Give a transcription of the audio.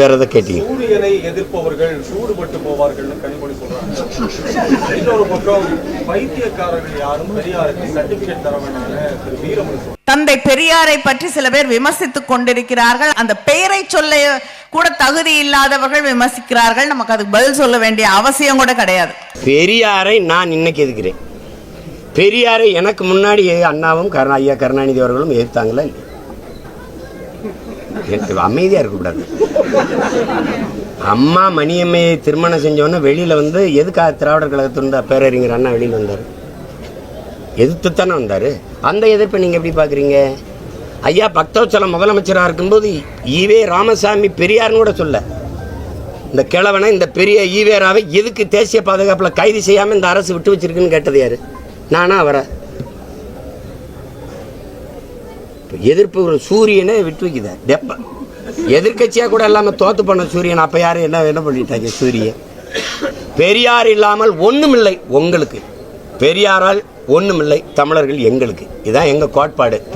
வேற எதை கேட்டீங்க. சூரியனை எதிர்ப்பவர்கள் சூடுபட்டு போவார்கள்னு கனிமொழி சொல்றாங்க. இன்னொரு பக்கம் பைத்தியக்காரர்கள் யாரும் பெரியாருக்கு சர்டிபிகேட் தர சொல்றாங்க தந்தை பெரியாரை பற்றி சில பேர் விமர்சித்துக் கொண்டிருக்கிறார்கள். அந்த பெயரை சொல்ல கூட தகுதி இல்லாதவர்கள் விமர்சிக்கிறார்கள். நமக்கு அதுக்கு பதில் சொல்ல வேண்டிய அவசியம் கூட கிடையாது. பெரியாரை நான் இன்னைக்கு எதுக்கிறேன்? பெரியாரை எனக்கு முன்னாடி அண்ணாவும் கருணா ஐயா கருணாநிதி அவர்களும் எதிர்த்தாங்களா இல்லையா? எனக்கு அமைதியா இருக்கக்கூடாது அம்மா மணியம்மையை திருமணம் செஞ்சோன்னே வெளியில வந்து எதுக்காக திராவிடர் கழகத்திலிருந்து பேரறிஞர் அண்ணா வெளியில் வந்தார்? எதிர்த்து தானே வந்தார்? அந்த எதிர்ப்பை நீங்கள் எப்படி பார்க்குறீங்க? ஐயா பக்தவச்சலம் முதலமைச்சராக இருக்கும்போது ஈவே ராமசாமி பெரியார்னு கூட சொல்ல. இந்த கிழவனை இந்த பெரிய ஈவேராவை எதுக்கு தேசிய பாதுகாப்பில் கைது செய்யாமல் இந்த அரசு விட்டு வச்சிருக்குன்னு கேட்டது யார்? நானா அவரை. எதிர்ப்பு ஒரு சூரியனை விட்டு வைக்குத. டெப்ப எதிர்க்கட்சியாக கூட இல்லாமல் தோத்து போன சூரியன் அப்போ யார் என்ன என்ன பண்ணிட்டாங்க சூரியன்? பெரியார் இல்லாமல் ஒண்ணுமில்லை உங்களுக்கு. பெரியாரால் ஒன்றுமில்லை தமிழர்கள் எங்களுக்கு. இதுதான் எங்கள் கோட்பாடு.